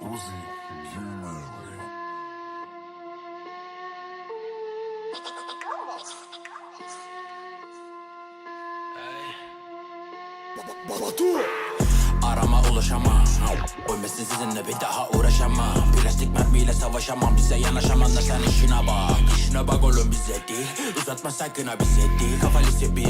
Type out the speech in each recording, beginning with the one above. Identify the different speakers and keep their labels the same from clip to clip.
Speaker 1: Uzi, Gmail.
Speaker 2: Arama ulaşamam. Ölmesin sizinle bir daha uğraşamam. Plastik mermiyle savaşamam Bize yanaşaman da sen işine bak. İşine bak oğlum bize değil. Uzatma sakın ha bize değil. Kafa lise bir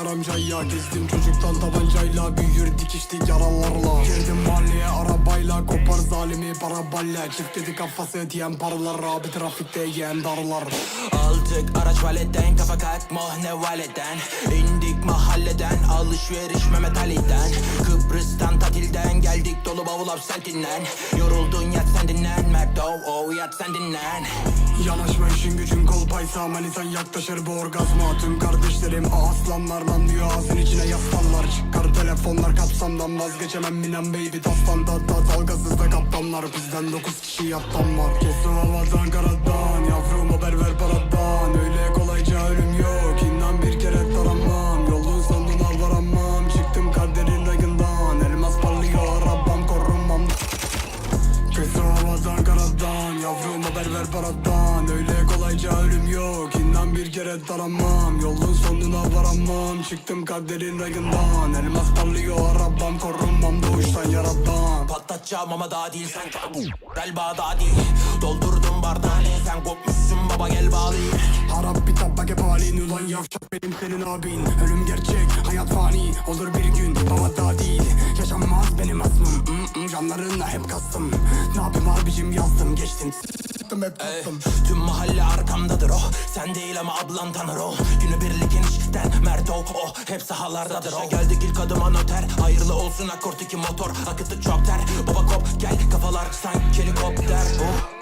Speaker 3: saygı duyar amcaya Gezdim çocuktan tabancayla Büyür dikiştik yaralarla Girdim mahalleye arabayla Kopar zalimi parabayla Çık dedi kafası diyen paralar Abi trafikte yiyen darlar.
Speaker 2: Aldık araç valetten Kafa kalkma ne valeden? İndik mahalleden Alışveriş Mehmet Ali'den. Kıbrıs'tan tatilden Geldik dolu bavul absentinden Yoruldun yat sen dinlen. Mert oh yat sen dinlen.
Speaker 3: Yanaşma işin gücün kol paysa Manitan yaklaşır bu orgazma. Tüm kardeşlerim aslanlardan diyor Ağzın içine yaslanlar. Çıkar telefonlar kapsamdan Vazgeçemem. Minen baby Dastanda da dalgasız da kaptanlar. Bizden dokuz kişi yattan var. Kesin havadan karadan Yavrum haber ver paradan Çıktım kaderin rayından Elmas parlıyor arabam Korunmam doğuştan yaradan
Speaker 2: Patlatacağım ama daha değil sen Galiba daha değil. Doldurdum bardağını sen kopmuşsun baba gel bağlayayım
Speaker 3: Harap bir tabak hep halin. Ulan yavşak benim senin abin. Ölüm gerçek hayat fani. Olur bir gün ama daha değil. Yaşanmaz benim asmım. Mm, mm, Canlarına hep kastım. Ne yapayım abicim yazdım geçtim S**tim hep kastım
Speaker 2: Tüm mahalle arkamdadır oh. Sen değil ama ablan tanır oh. Günü birlik enişten Mert oh oh. Hep sahalardadır oh. Geldik ilk adıma noter. Hayırlı olsun akort iki motor. Akıttık çok ter. Baba kop gel kafalar sanki helikopter. Oh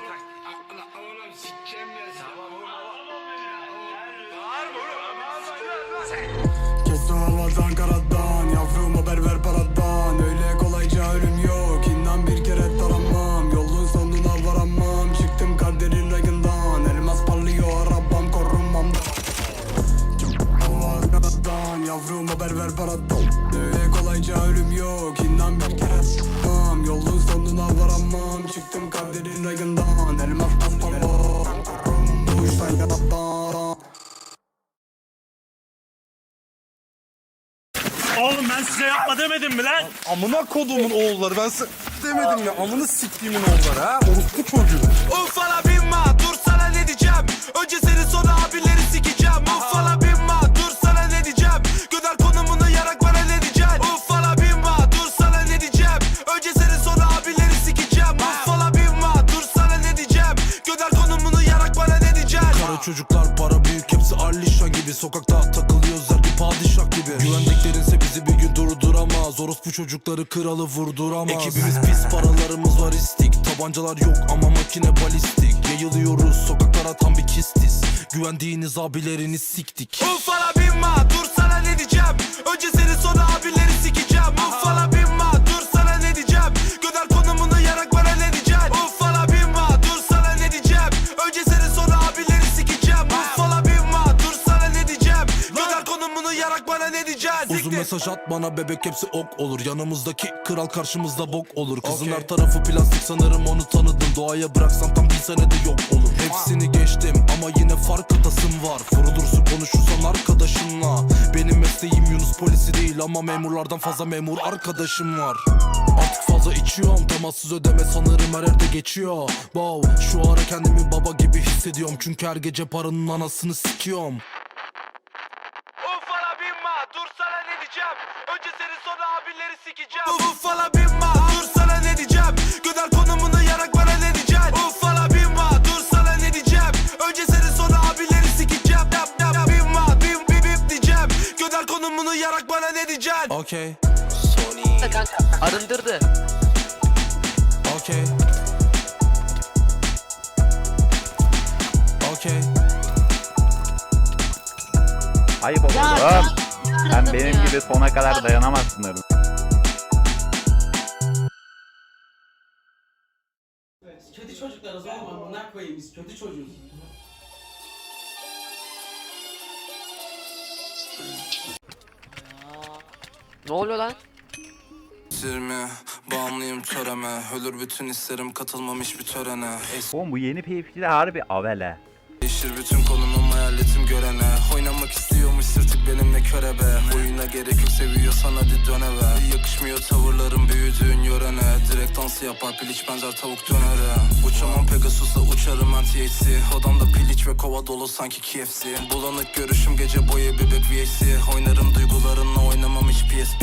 Speaker 3: Kes o havadan karadan. Yavrum haber ver paradan haber ver paradan Öyle kolayca ölüm yok İnan bir kere taramam Yolun sonuna varamam Çıktım kaderin rayından Elmas parlıyor Bu işten yaradan
Speaker 4: Oğlum ben size yapma demedim mi lan?
Speaker 5: Amına kodumun oğulları ben size demedim ya amını siktiğimin oğulları ha? Orospu çocuğu.
Speaker 6: Ufala binma dur
Speaker 7: Orospu çocukları kralı vurduramaz. Ekibimiz pis paralarımız var istik Tabancalar yok ama makine balistik. Yayılıyoruz sokaklara tam bir kistiz Güvendiğiniz abilerini siktik.
Speaker 6: Ufala binma dur sana ne diyeceğim? Önce seni sonra abileri
Speaker 7: Uzun mesaj at bana bebek hepsi ok olur. Yanımızdaki kral karşımızda bok olur. Kızın her tarafı plastik sanırım onu tanıdım. Doğaya bıraksam tam bir senede yok olur. Hepsini geçtim ama yine farkındasın var. Vurulursun konuşursan arkadaşınla. Benim mesleğim Yunus polisi değil Ama memurlardan fazla memur arkadaşım var. Artık fazla içiyorum Temassız ödeme sanırım her yerde geçiyor. Wow şu ara kendimi baba gibi hissediyorum. Çünkü her gece paranın anasını sikiyorum
Speaker 6: Konumunu yarak bana ne diyeceksin
Speaker 7: Okay
Speaker 8: kanka arındırdı.
Speaker 7: Okay. Okay.
Speaker 9: Ayıp olur oğlum. Sen benim gibi sona kadar dayanamazsın dedim.
Speaker 10: Kötü çocuklarız oğlum amına koyayım biz kötü çocuğuz.
Speaker 8: Ne oluyor lan?
Speaker 6: 4.20 Bağımlıyım töreme. Ölür bütün hislerim katılmam hiçbir törene.
Speaker 9: Oğlum bu yeni PFG'de harbi avele.
Speaker 6: Değişir bütün konumum hayaletim görene. Oynamak istiyormuş sırtık benimle körebe. Oyuna gerek yok seviyorsan hadi dön eve Yakışmıyor tavırlarım büyüdüğün dansı yapar piliç benzer tavuk dönere Uçamam Pegasus'la uçarım ben THC Odamda piliç ve kova dolu sanki KFC Bulanık görüşüm gece boyu bebek VHC Oynarım duygularınla oynamam hiç PSP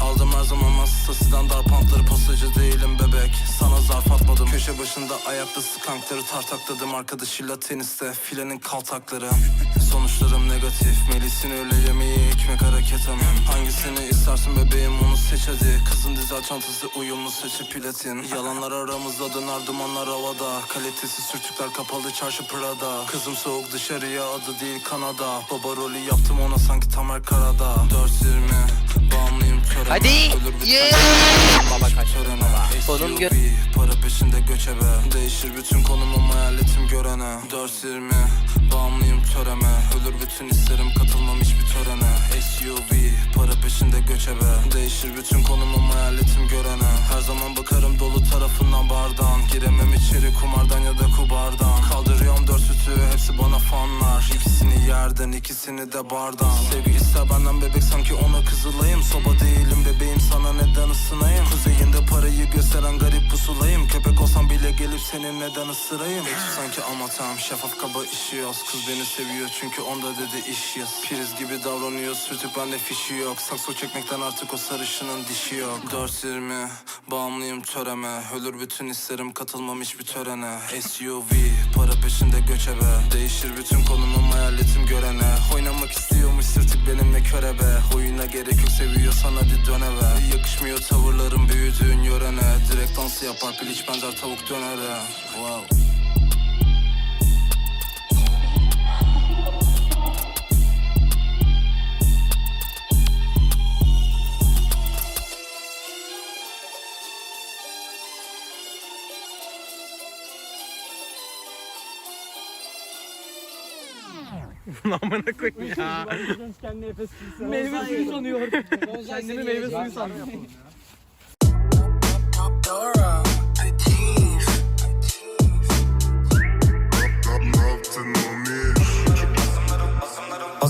Speaker 6: Aldım her zaman masasından dar pantları posacı değilim bebek. Sana zarf atmadım. Köşe başında ayakta skankları tartakladım Arkadaşıyla teniste. Filenin kaltakları. Sonuçlarım negatif. Melis'in öyle yemeği ekmek hareket amim Hangisini istersin bebeğim onu seç hadi. Kızın dizel çantası uyumlu saçı platin. Yalanlar aramızda döner dumanlar havada. Kalitesiz sürtükler kapalı çarşı Prada. Kızım soğuk dışarıya adı değil Kanada. Baba rolü yaptım ona sanki Tamer Karada. 4.20 Bağımlıyım köreme
Speaker 8: Hadi. Yeah.
Speaker 6: Baba kaç törene
Speaker 8: Konum gö-
Speaker 6: SUV, Para peşinde göçebe Değişir bütün konumum görene. 4.20 Bağımlıyım töreme. Ölür bütün hislerim katılmam hiçbir törene. SUV Para peşinde göçebe Değişir bütün konumum hayaletim görene. Her zaman bakarım dolu tarafından bardan. Giremem içeri kumardan ya da kubardan. Kaldırıyorum dört sütü hepsi bana fanlar. İkisini yerden ikisini de bardan. Sevgi ister benden bebek sanki ona kızılayım. Soba değilim gelip senin neden ısırayım? Ekşi sanki amatem şeffaf kaba işiyoruz Kız beni seviyor çünkü onda dedi iş yaz. Priz gibi davranıyor sürtük bende fişi yok. Sakso çekmekten artık o sarışının dişi yok. 4.20 bağımlıyım töreme. Ölür bütün hislerim katılmam hiçbir törene. SUV para peşinde göçebe Değişir bütün konumum hayaletim görene. Sırtık benimle körebe Oyuna gerek yok seviyorsan hadi dön eve. Yakışmıyor tavırlarım büyüdüğün yörene. Direkt dansı yapar piliç benzer tavuk dönere Wow
Speaker 4: Amına koyayım ya.
Speaker 10: Meyve suyu sanıyor. Kendimi meyve suyu sanıyor.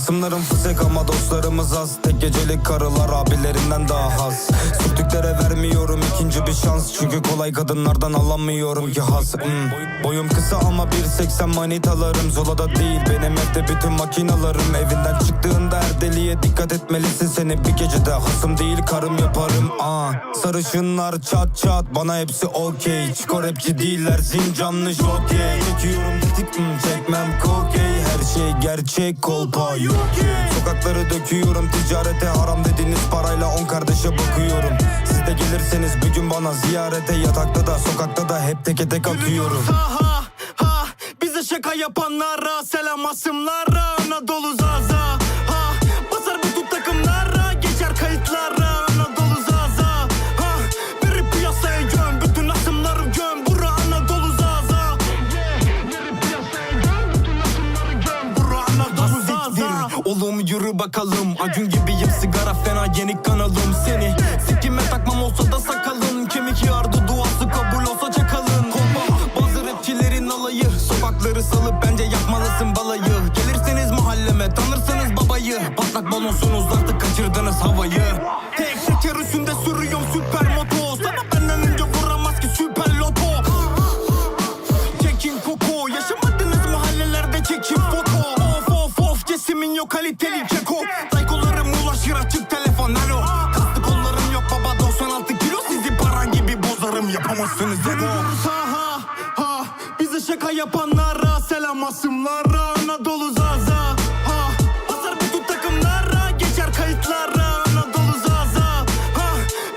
Speaker 11: Hasımlarım fısık ama dostlarımız az. Tek gecelik karılar abilerinden daha az. Sürtüklere vermiyorum ikinci bir şans. Çünkü kolay kadınlardan alamıyorum ki has. Hmm. Boyum kısa ama 1.80 manitalarım Zolada değil benim evde bütün makinalarım. Evinden çıktığında her deliğe dikkat etmelisin Seni. Bir gecede hasım değil karım yaparım. Aa, Sarışınlar çat çat bana hepsi okey. Çiko rapçi değiller zincanlı jokey Çekiyorum tetik hmm, çekmem kokey Şey gerçek kolpa yok Sokakları döküyorum ticarete. Haram dediğiniz parayla on kardeşe bakıyorum. Siz de gelirseniz bir gün bana ziyarete. Yatakta da sokakta da hep teke tek atıyorum. ha, ha, Bize şaka yapanlara selam asımlara. Anadolu Zaza Oğlum yürü bakalım. Acun gibiyim sigara fena yenik kanalım Seni. Sikime takmam olsa da sakalım Kemik yardı duası kabul olsa çakalın. Kolpa bazı rapçilerin alayı. Sokakları salıp bence yapmalısın balayı. Gelirseniz mahalleme tanırsınız babayı. Patlak balonsunuz artık kaçırdınız havayı. Tek şeker üstünde sürüyorum şaka yapanlara selam asımlara Anadolu Zaza. Ha Basar bütün takımlara geçer kayıtlara Anadolu Zaza. Ha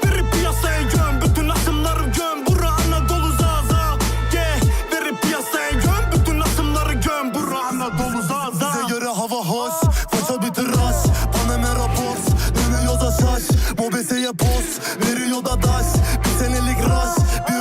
Speaker 11: Verip piyasaya göm bütün asımları göm Bura Anadolu Zaza. Yeah. Verip piyasaya göm bütün asımları göm Bura Anadolu Zaza.
Speaker 12: Bize göre hava hoş Faça bir tıraş. Paname rapor Dönüyor da şaş. Mobeseye poz Veriyor da daş. Bir senelik rush Bir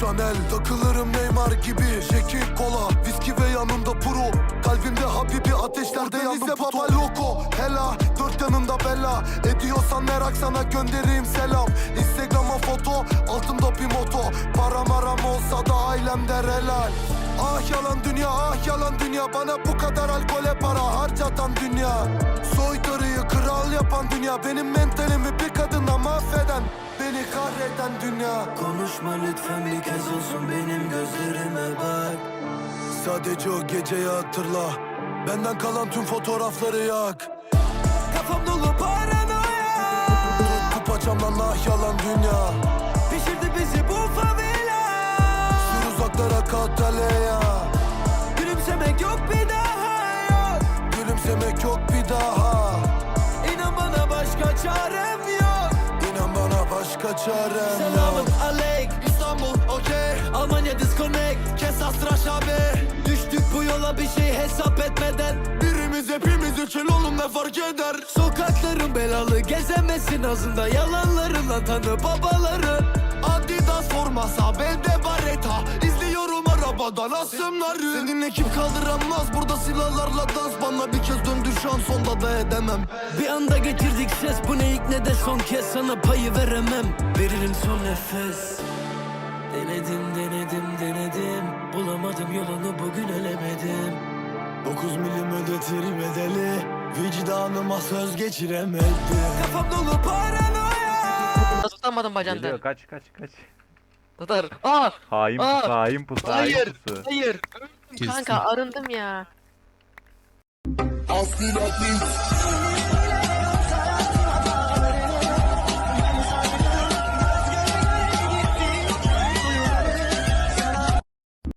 Speaker 13: Chanel, takılırım Neymar gibi. Şekil kola, viski ve yanında pro Kalbimde Habibi, ateşlerde yandım. Papa Loco, hela, dört yanında bela Ediyorsan merak sana göndereyim selam. Instagram'a foto, altımda bir moto. Param aram olsa da ailem der helal. Ah yalan dünya, ah yalan dünya. Bana bu kadar alkole para harcatan dünya. Soytarıyı kral yapan dünya. Benim mentalimi bir kadınla mahveden Beni kahreden dünya.
Speaker 12: Konuşma lütfen bir kez olsun benim gözlerime bak.
Speaker 13: Sadece o geceyi hatırla. Benden kalan tüm fotoğrafları yak.
Speaker 12: Kafam dolu paranoya
Speaker 13: Tuttu paçamdan ah yalan dünya.
Speaker 12: Pişirdi bizi bu favela.
Speaker 13: Sür uzaklara Katalya
Speaker 12: Gülümsemek yok bir daha. Yok
Speaker 13: Gülümsemek yok bir daha.
Speaker 12: İnan bana başka çarem yok
Speaker 13: çarem
Speaker 12: Selamın
Speaker 13: yok
Speaker 12: aleyküm. İstanbul okey. Almanya disconnect Kesas tıraş abi. Düştük bu yola bir şey hesap etmeden.
Speaker 13: Birimiz hepimiz için oğlum ne fark eder?
Speaker 12: Sokakların belalı gezemesin ağzında Yalanlarınla tanı babaları.
Speaker 13: Adidas belde bareta Arabadan asımları Senin ekip kaldıramaz burada silahlarla dans. Bana bir kez döndü şans onda da edemem.
Speaker 12: Bir anda getirdik ses bu ne ilk ne de son kez. Sana payı veremem. Veririm son nefes. Denedim denedim denedim. Bulamadım yolunu bugün ölemedim.
Speaker 13: 9 milim ödetirim bedeli Vicdanıma söz geçiremedim.
Speaker 12: Kafam dolu paranoya
Speaker 8: Nasıl tutamadın bacağından?
Speaker 9: Geliyor kaç kaç kaç.
Speaker 8: Tutar. Aa!
Speaker 9: Hain
Speaker 8: Aa,
Speaker 9: pusu hain pusu hain
Speaker 8: Hayır!
Speaker 9: pusu.
Speaker 8: Hayır! Kanka arındım ya.
Speaker 14: Aspiratlis